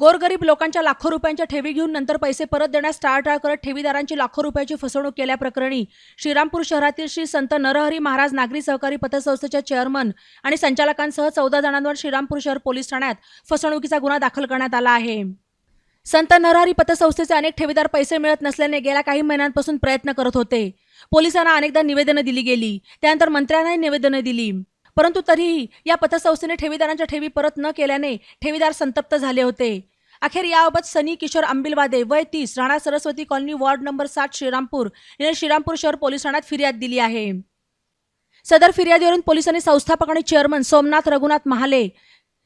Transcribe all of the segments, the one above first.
गोरगरीब लोकांच्या लाखो रुपयांच्या ठेवी घेऊन नंतर पैसे परत देण्यास टाळाटाळ करत ठेवीदारांची लाखो रुपयाची फसवणूक केल्याप्रकरणी श्रीरामपूर शहरातील श्री संत नरहरी महाराज नागरी सहकारी पतसंस्थेच्या चेअरमन आणि संचालकांसह चौदा जणांवर श्रीरामपूर शहर पोलीस ठाण्यात फसवणुकीचा गुन्हा दाखल करण्यात आला आहे. संत नरहरी पतसंस्थेचे अनेक ठेवीदार पैसे मिळत नसल्याने गेल्या काही महिन्यांपासून प्रयत्न करत होते. पोलिसांना अनेकदा निवेदनं दिली गेली. त्यानंतर मंत्र्यांनाही निवेदनं दिली. परंतु तरीही या पतसंस्थेने ठेवीदारांच्या ठेवी परत न केल्याने ठेवीदार संतप्त झाले होते. अखेर याबाबत सनी किशोर आंबिलवादे वय तीस Rana Saraswati colony ward number सात श्रीरामपूर. याने श्रीरामपूर शहर पोलीस ठाण्यात फिर्याद दिली आहे. सदर फिर्यादीवरून पोलिसांनी संस्थापक आणि चेअरमन सोमनाथ रघुनाथ महाले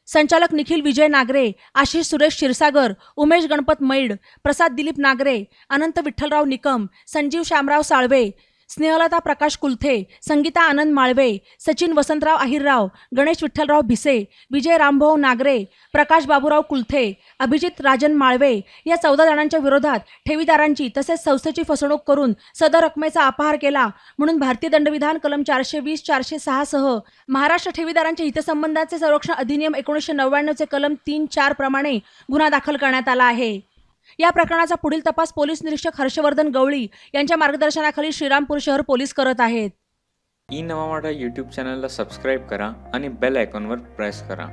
संचालक निखिल विजय नागरे आशिष सुरेश क्षीरसागर उमेश गणपत मैड प्रसाद दिलीप नागरे अनंत विठ्ठलराव निकम संजीव श्यामराव साळवे स्नेहलता प्रकाश कुलथे संगीता आनंद माळवे सचिन वसंतराव अहिरराव गणेश विठ्ठलराव भिसे विजय रामभाऊ नागरे प्रकाश बाबूराव कुलथे अभिजित राजन माळवे या चौदा जणांच्या विरोधात ठेवीदारांची तसेच संस्थेची फसवणूक करून सदर रकमेचा अपहार केला म्हणून भारतीय दंडविधान कलम चारशे वीस चारशे सहासह महाराष्ट्र ठेवीदारांच्या हितसंबंधाचे संरक्षण अधिनियम एकोणीसशे नव्याण्णवचे कलम तीन चार प्रमाणे गुन्हा दाखल करण्यात आला आहे. या प्रकरणाचा पुढील तपास पोलीस निरीक्षक हर्षवर्धन गवळी यांच्या मार्गदर्शनाखाली श्रीरामपूर शहर पोलीस करत आहेत. ई नवामाडा यूट्यूब चॅनलला सबस्क्राईब करा आणि बेल आयकॉनवर प्रेस करा.